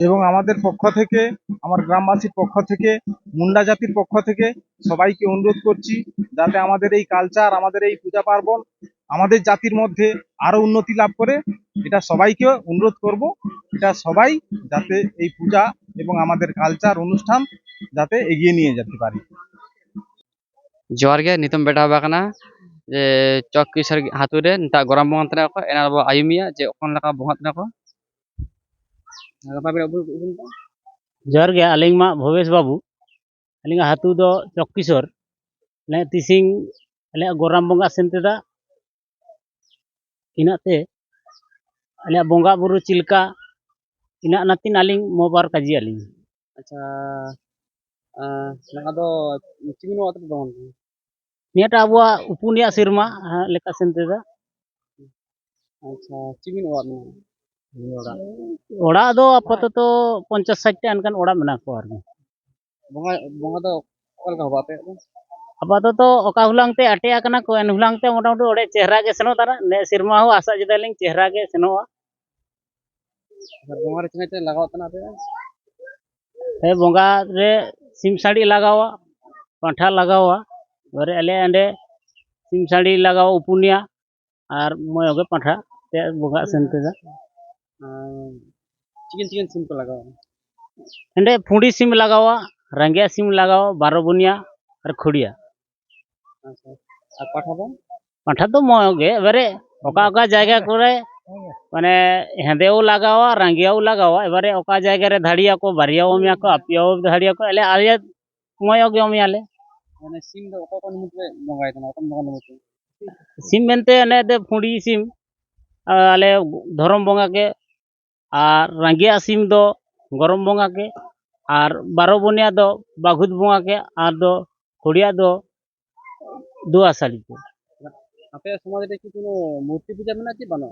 এবং আমাদের পক্ষ থেকে, আমার গ্রামবাসীর পক্ষ থেকে, মুন্ডা জাতির পক্ষ থেকে সবাইকে অনুরোধ করছি যাতে আমাদের এই কালচার আমাদের এই পূজা পার্বণ আমাদের জাতির মধ্যে আরও উন্নতি লাভ করে। এটা সবাইকে অনুরোধ করব। এটা সবাই যাতে এই পূজা এবং আমাদের কালচার অনুষ্ঠান যাতে এগিয়ে নিয়ে যেতে পারি। জোয়ারগে নিতম বেটা বাগানা যে চক কিশোর হাতুরে গরম বহাত না এনার আয়ুমিয়া, যে ওখান লেখা বহাত ᱡᱚᱦᱟᱨ ᱜᱮ ᱟᱹᱞᱤᱧ ᱢᱟ ᱵᱷᱚᱵᱮᱥ ᱵᱟᱹᱵᱩ ᱟᱹᱞᱤᱧᱟᱜ ᱟᱹᱛᱩ ᱫᱚ ᱪᱚᱠᱠᱤᱥᱚᱨ ᱟᱞᱮ ᱛᱤᱥᱤᱝ ᱟᱞᱮᱭᱟᱜ ᱜᱚᱨᱟᱢ ᱵᱚᱸᱜᱟ ᱥᱮᱱ ᱛᱮᱫᱟ ᱤᱱᱟᱹᱜ ᱛᱮ ᱟᱞᱮᱭᱟᱜ ᱵᱚᱸᱜᱟ ᱵᱩᱨᱩ ᱪᱮᱫ ᱞᱮᱠᱟ ᱤᱱᱟᱹᱜ ᱱᱟᱛᱤᱱ ᱟᱹᱞᱤᱧ ᱢᱳᱵᱟᱨ ᱠᱟᱡᱤ ᱟᱹᱞᱤᱧ ᱟᱪᱪᱷᱟ ᱱᱚᱣᱟ ᱫᱚ ᱪᱤᱢᱤᱱ ᱚᱛ ᱫᱚ ᱵᱟᱝ ᱱᱤᱭᱟᱹᱴᱟᱜ ᱟᱵᱚᱣᱟᱜ ᱯᱩᱱᱭᱟ ᱥᱮᱨᱢᱟ ᱦᱟᱸᱜ ᱞᱮᱠᱟ ᱥᱮᱱ ᱛᱮᱫᱟ ᱟᱪᱪᱷᱟ ᱪᱤᱢᱤᱱ ᱚᱲᱟᱜ ᱢᱮᱱᱟᱜᱼᱟ ᱚᱲᱟᱜ ᱫᱚ ᱟᱯᱟᱛᱚᱛᱚ ᱯᱚᱧᱪᱟᱥ ᱥᱟᱴᱴᱤ ᱚᱱᱠᱟᱱ ᱚᱲᱟᱜ ᱢᱮᱱᱟᱜ ᱠᱚᱣᱟ ᱟᱨᱠᱤ ᱵᱚᱸᱜᱟ ᱵᱚᱸᱜᱟ ᱫᱚ ᱚᱠᱟ ᱞᱮᱠᱟ ᱦᱚᱵᱟ ᱯᱮ ᱟᱯᱟᱛᱚᱛᱚ ᱚᱠᱟ ᱦᱩᱞᱟᱝ ᱛᱮ ᱟᱴᱮᱭᱟ ᱠᱟᱱᱟ ᱠᱚ ᱮᱱ ᱦᱩᱞᱟᱝ ᱛᱮ ᱢᱚᱴᱟᱢᱩᱴᱤ ᱚᱸᱰᱮ ᱪᱮᱦᱨᱟ ᱜᱮ ᱥᱮᱱᱚᱜ ᱛᱟᱨᱟ ᱱᱮ ᱥᱮᱨᱢᱟ ᱦᱚᱸ ᱟᱥᱟ ᱡᱮᱫᱟᱞᱤᱧ ᱪᱮᱦᱨᱟ ᱜᱮ ᱥᱮᱱᱚᱜᱼᱟ ᱵᱚᱸᱜᱟ ᱨᱮ ᱪᱮᱫ ᱞᱟᱜᱟᱣ ᱛᱟᱱᱟ ᱯᱮ ᱦᱮᱸ ᱵᱚᱸᱜᱟ ᱨᱮ ᱥᱤᱢ ᱥᱟᱹᱲᱤ ᱞᱟᱜᱟᱣᱟ ᱯᱟᱸᱴᱷᱟ ᱞᱟᱜᱟᱣᱟ ᱵᱟᱨᱮ ᱟᱞᱮ ᱚᱸᱰᱮ ᱥᱤᱢ ᱥᱟᱹᱲᱤ ᱞᱟᱜᱟᱣᱟ ᱩᱯᱩᱱᱤᱭᱟ ᱟᱨ ᱢᱚᱭᱚᱜᱮ ᱯᱟᱸᱴᱷᱟ ᱛᱮ ᱵᱚᱸᱜᱟ ᱥᱮᱱ ᱛᱮᱫᱚ चिकन चिकन सिम को लगा हुआ फूडी सिम लगा हुआ रंगिया सिम लगा हुआ बारह बुनिया और खुड़िया पाठा तो मे एवरे जगह को माने हेदे लगा हुआ रंगियाओ लगा हुआ एबारे जगह रे धाड़िया को बारिया को अपियाओ धाड़िया को एले आले मोयोगे मियाले सिम दो ओका सिम मेनते आले धरम बंगा के ᱟᱨ ᱨᱟᱸᱜᱤᱭᱟ ᱥᱤᱢ ᱫᱚ ᱜᱚᱨᱚᱢ ᱵᱚᱸᱜᱟ ᱜᱮ ᱟᱨ ᱵᱟᱨᱚ ᱵᱚᱱᱤᱭᱟ ᱫᱚ ᱵᱟᱜᱷᱩᱫ ᱵᱚᱸᱜᱟ ᱜᱮ ᱟᱨ ᱫᱚ ᱠᱷᱩᱲᱤᱭᱟ ᱫᱚ ᱫᱩᱣᱟ ᱥᱟᱞᱤ ᱜᱮ ᱟᱯᱮ ᱥᱚᱢᱟᱡᱽ ᱨᱮ ᱠᱤ কোনো মূর্তি পূজা মেনা কি বানো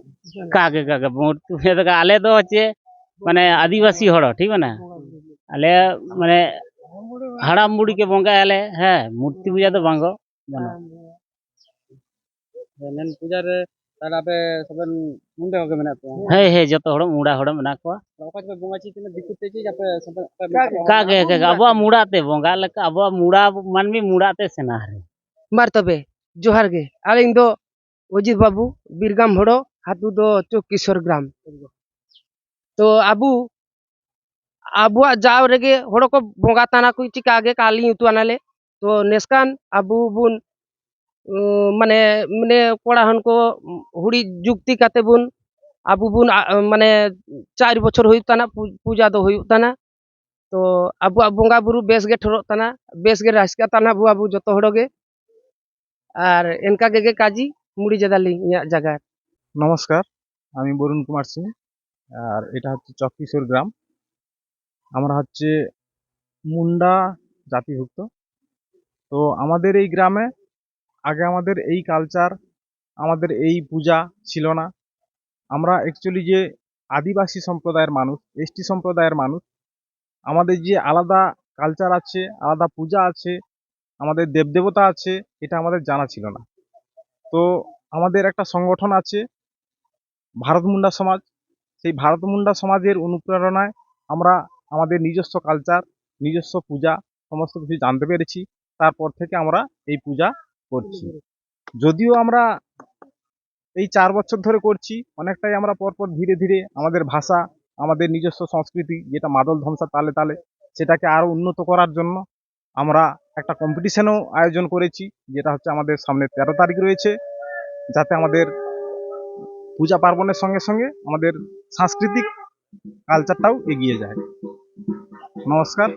কাকে কাকে মূর্তি পূজা থেকে আলে তো হচ্ছে মানে আদিবাসী হড় ঠিক না আলে মানে হাড়াম বুড়িকে বঙ্গায় আলে হ্যাঁ মূর্তি পূজা তো বাঙ্গ ᱢᱮᱱ ᱯᱩᱡᱟ ᱨᱮ बारे जोहर अजित बाबू बिरगाम हड़ो हतु दो चौकिसर ग्राम तो अब अब जाओ रेगे हड़ो को बंगा ताना को चिका गे का तो नेसकान अब बन ᱢᱟᱱᱮ ᱢᱟᱱᱮ ᱠᱚᱲᱟ ᱦᱚᱱᱠᱚ ᱦᱩᱲᱤ ᱡᱩᱠᱛᱤ ᱠᱟᱛᱮ ᱵᱚᱱ ᱟᱵᱚ ᱵᱚᱱ ᱢᱟᱱᱮ ᱪᱟᱨ ᱵᱚᱪᱷᱚᱨ ᱦᱩᱭᱩᱜ ᱛᱟᱱᱟ ᱯᱩᱡᱟ ᱫᱚ ᱦᱩᱭᱩᱜ ᱛᱟᱱᱟ ᱛᱚ ᱟᱵᱚᱣᱟᱜ ᱵᱚᱸᱜᱟ ᱵᱩᱨᱩ ᱵᱮᱥ ᱜᱮ ᱴᱷᱚᱨᱚᱜ ᱛᱟᱱᱟ ᱵᱮᱥ ᱜᱮ ᱨᱟᱹᱥᱠᱟᱹ ᱛᱟᱱᱟ ᱵᱚ ᱟᱵᱚ ᱡᱚᱛᱚ ᱦᱚᱲ ᱜᱮ আর এনকা গেগে কাজী মুড়ি জাদালি ইয়া জায়গা নমস্কার আমি বরুণ কুমার সিং আর এটা হচ্ছে চককিশোর গ্রাম আমরা হচ্ছে মুন্ডা জাতিভুক্ত তো আমাদের এই গ্রামে আগে আমাদের এই কালচার আমাদের এই পূজা ছিল না। আমরা অ্যাকচুয়ালি যে আদিবাসী সম্প্রদায়ের মানুষ এসটি সম্প্রদায়ের মানুষ, আমাদের যে আলাদা কালচার আছে, আলাদা পূজা আছে, আমাদের দেবদেবতা আছে, এটা আমাদের জানা ছিল না। তো আমাদের একটা সংগঠন আছে, ভারত মুন্ডা সমাজ। সেই ভারত মুন্ডা সমাজের অনুপ্রেরণায় আমরা আমাদের নিজস্ব কালচার নিজস্ব পূজা, সমস্ত কিছু জানতে পেরেছি। তারপর থেকে আমরা এই পূজা করছি। যদিও আমরা এই চার বছর ধরে করছি, অনেকটাই আমরা পরপর ধীরে ধীরে আমাদের ভাষা, আমাদের নিজস্ব সংস্কৃতি, যেটা মাদল ধ্বংসা তালে তালে, সেটাকে আরও উন্নত করার জন্য আমরা একটা কম্পিটিশনও আয়োজন করেছি, যেটা হচ্ছে আমাদের সামনে তেরো তারিখ রয়েছে, যাতে আমাদের পূজা পার্বণের সঙ্গে সঙ্গে আমাদের সাংস্কৃতিক কালচারটাও এগিয়ে যায়। নমস্কার।